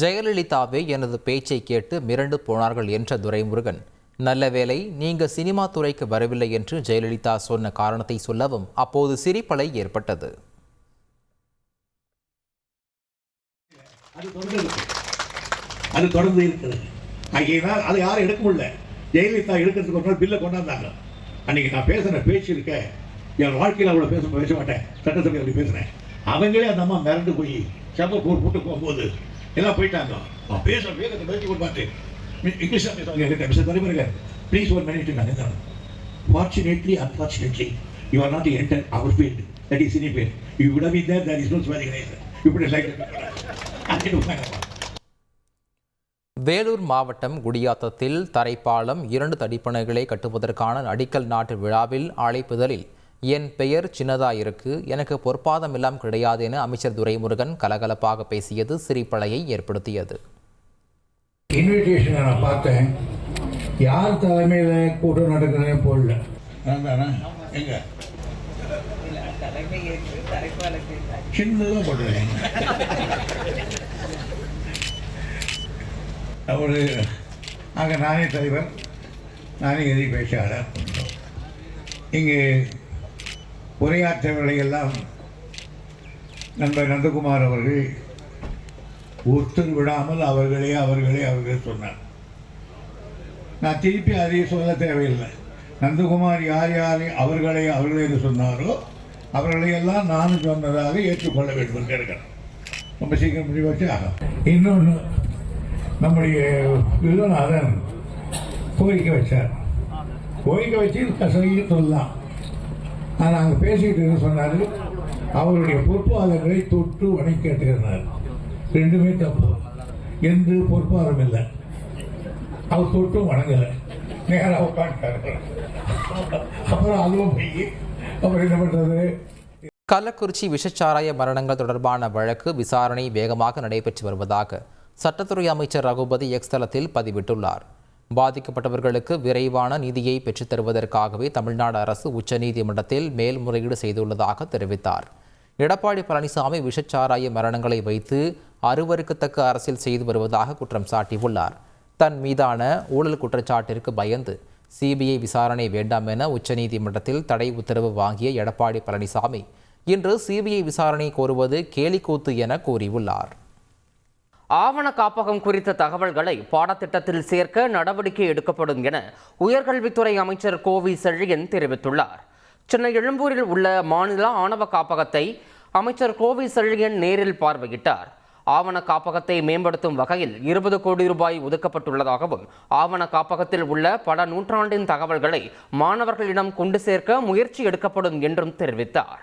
ஜெயலலிதாவே எனது பேச்சை கேட்டு மிரண்டு போனார்கள் என்ற துரைமுருகன். நல்ல வேலை நீங்க சினிமா துறைக்கு வரவில்லை என்று ஜெயலலிதா சொன்ன காரணத்தை சொல்லவும் அப்போது சிரிப்பலை ஏற்பட்டது. அது தொடர்ந்து இருக்கு. அது இருக்குது. ஆகையினால் அதை யாரும் எடுக்க முடியல. ஜெயலலிதா எடுக்கிறதுக்கு ஒரு நாள் பில்லை கொண்டாந்தாங்க. அன்னைக்கு நான் பேசுகிற பேச்சு இருக்க என் வாழ்க்கையில் அவ்வளோ பேச பேச மாட்டேன். சட்டசபை அப்படி பேசுனேன் அவங்களே அந்த அம்மா மிரண்டு போய் செம்பப்பூர் போட்டு போகும்போது எல்லாம் போயிட்டாங்க. நான் பேச வேகத்தை பேச்சு கொடுப்பாட்டு என்கிட்ட மிஸ்டர் தலைவருங்க ப்ளீஸ் ஒரு மினிட் நான் இருந்தாங்க fortunately unfortunately you are not enter our field that is cine field you would have been there there is no swearing you put it like that. Vellore மாவட்டம் குடியாத்தத்தில் தரைப்பாலம் இரண்டு தடிப்பணைகளை கட்டுவதற்கான அடிக்கல் நாட்டு விழாவில் அழைப்புதலில் என் பெயர் சின்னதா இருக்கு எனக்கு பொற்பாதம் எல்லாம் கிடையாது என அமைச்சர் துரைமுருகன் கலகலப்பாக பேசியது சிரிப்பலையை ஏற்படுத்தியது. இன்விடேஷனை நான் பார்த்தேன். யார் தலைமையில் கூட்டம் நடக்குதுன்னு போடல எங்க? சின்னதாக போட்டுருக்கேன் அவர் அங்கே நானே தலைவர். நானே எதிரி பேச்சாளர். இங்கு உரையாற்றவர்களை எல்லாம் நண்பர் நந்தகுமார் அவர்கள் ஒருத்தர் விடாமல் அவர்களே அவர்களே அவர்களே சொன்னார். நான் திருப்பி அதை சொல்ல தேவையில்லை. நந்தகுமார் யார் யாரை அவர்களை அவர்களே என்று சொன்னாரோ அவர்களையெல்லாம் நானும் சொன்னதாக ஏற்றுக்கொள்ள வேண்டும் என்று இருக்கிறேன் ரொம்ப சீக்கிரம் முடிவாச்சு ஆகும் இன்னொன்று நம்முடைய வில்வநாதன் கோரிக்கை வச்சார். கோரிக்கை வச்சு கசையை சொல்லலாம். நான் அங்கே பேசிக்கிட்டு இருக்க சொன்னார் அவருடைய பொறுப்பாளர்களை தொட்டு வணங்கி கேட்டுக்கிறார் ரெண்டுமே தப்பு. என்று பொறுப்பாளம் இல்லை. அவர் தொட்டும் வணங்கலை. நேராக உட்காந்துட்டாரு அப்புறம் அதுவும் போய் அப்புறம் என்ன பண்ணுறது கள்ளக்குறிச்சி விஷச்சாராய மரணங்கள் தொடர்பான வழக்கு விசாரணை வேகமாக நடைபெற்று வருவதாக சட்டத்துறை அமைச்சர் ரகுபதி எக்ஸ் தளத்தில் பதிவிட்டுள்ளார். பாதிக்கப்பட்டவர்களுக்கு விரைவான நிதியை பெற்றுத்தருவதற்காகவே தமிழ்நாடு அரசு உச்சநீதிமன்றத்தில் மேல்முறையீடு செய்துள்ளதாக தெரிவித்தார். எடப்பாடி பழனிசாமி விஷச்சாராய மரணங்களை வைத்து அருவருக்கத்தக்க அரசியல் செய்து வருவதாக குற்றம் சாட்டியுள்ளார். தன் மீதான ஊழல் குற்றச்சாட்டிற்கு பயந்து சிபிஐ விசாரணை வேண்டாம் என உச்சநீதிமன்றத்தில் தடை உத்தரவு வாங்கிய எடப்பாடி பழனிசாமி இன்று சிபிஐ விசாரணை கோருவது கேலிக்கூத்து என கூறியுள்ளார். ஆவண காப்பகம் குறித்த தகவல்களை பாடத்திட்டத்தில் சேர்க்க நடவடிக்கை எடுக்கப்படும் என உயர்கல்வித்துறை அமைச்சர் கோவி செழியன் தெரிவித்துள்ளார். சென்னை எழும்பூரில் உள்ள மாநில ஆணவ காப்பகத்தை அமைச்சர் கோவி செழியன் நேரில் பார்வையிட்டார். ஆவண காப்பகத்தை மேம்படுத்தும் வகையில் இருபது கோடி ரூபாய் ஒதுக்கப்பட்டுள்ளதாகவும் ஆவண காப்பகத்தில் உள்ள பல நூற்றாண்டின் தகவல்களை மாணவர்களிடம் கொண்டு சேர்க்க முயற்சி எடுக்கப்படும் என்றும் தெரிவித்தார்.